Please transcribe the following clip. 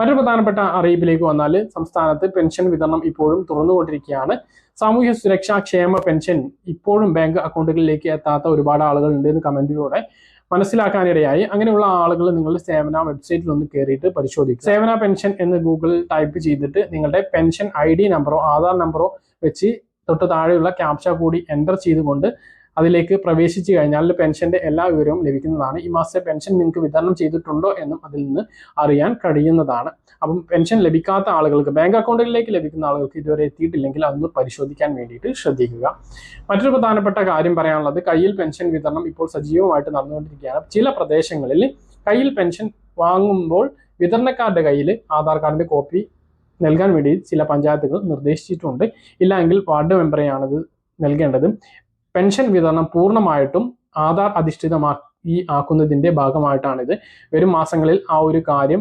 മറ്റൊരു പ്രധാനപ്പെട്ട അറിയിപ്പിലേക്ക് വന്നാൽ സംസ്ഥാനത്ത് പെൻഷൻ വിതരണം ഇപ്പോഴും തുറന്നുകൊണ്ടിരിക്കുകയാണ്. സാമൂഹ്യ സുരക്ഷാ ക്ഷേമ പെൻഷൻ ഇപ്പോഴും ബാങ്ക് അക്കൗണ്ടുകളിലേക്ക് എത്താത്ത ഒരുപാട് ആളുകൾ ഉണ്ട് എന്ന് കമന്റിലൂടെ മനസ്സിലാക്കാനിടയായി. അങ്ങനെയുള്ള ആളുകൾ നിങ്ങളുടെ സേവന വെബ്സൈറ്റിൽ ഒന്ന് കയറിയിട്ട് പരിശോധിക്കുക. സേവന പെൻഷൻ എന്ന് ഗൂഗിളിൽ ടൈപ്പ് ചെയ്തിട്ട് നിങ്ങളുടെ പെൻഷൻ ഐ നമ്പറോ ആധാർ നമ്പറോ വെച്ച് തൊട്ട് താഴെയുള്ള ക്യാപ്ച കൂടി എന്റർ ചെയ്തുകൊണ്ട് അതിലേക്ക് പ്രവേശിച്ചു കഴിഞ്ഞാൽ പെൻഷന്റെ എല്ലാ വിവരവും ലഭിക്കുന്നതാണ്. ഈ മാസത്തെ പെൻഷൻ നിങ്ങൾക്ക് വിതരണം ചെയ്തിട്ടുണ്ടോ എന്നും അതിൽ നിന്ന് അറിയാൻ കഴിയുന്നതാണ്. അപ്പം പെൻഷൻ ലഭിക്കാത്ത ആളുകൾക്ക് ബാങ്ക് അക്കൗണ്ടുകളിലേക്ക് ലഭിക്കുന്ന ആളുകൾക്ക് ഇതുവരെ എത്തിയിട്ടില്ലെങ്കിൽ അതൊന്ന് പരിശോധിക്കാൻ വേണ്ടിയിട്ട് ശ്രദ്ധിക്കുക. മറ്റൊരു പ്രധാനപ്പെട്ട കാര്യം പറയാനുള്ളത് കയ്യിൽ പെൻഷൻ വിതരണം ഇപ്പോൾ സജീവമായിട്ട് നടന്നുകൊണ്ടിരിക്കുകയാണ്. ചില പ്രദേശങ്ങളിൽ കയ്യിൽ പെൻഷൻ വാങ്ങുമ്പോൾ വിതരണക്കാരുടെ കയ്യിൽ ആധാർ കാർഡിന്റെ കോപ്പി നൽകാൻ വേണ്ടി ചില പഞ്ചായത്തുകൾ നിർദ്ദേശിച്ചിട്ടുണ്ട്. ഇല്ലെങ്കിൽ വാർഡ് മെമ്പറെയാണത് നൽകേണ്ടത്. പെൻഷൻ വിതരണം പൂർണമായിട്ടും ആധാർ അധിഷ്ഠിതമാക്കി ആക്കുന്നതിന്റെ ഭാഗമായിട്ടാണിത്. വരും മാസങ്ങളിൽ ആ ഒരു കാര്യം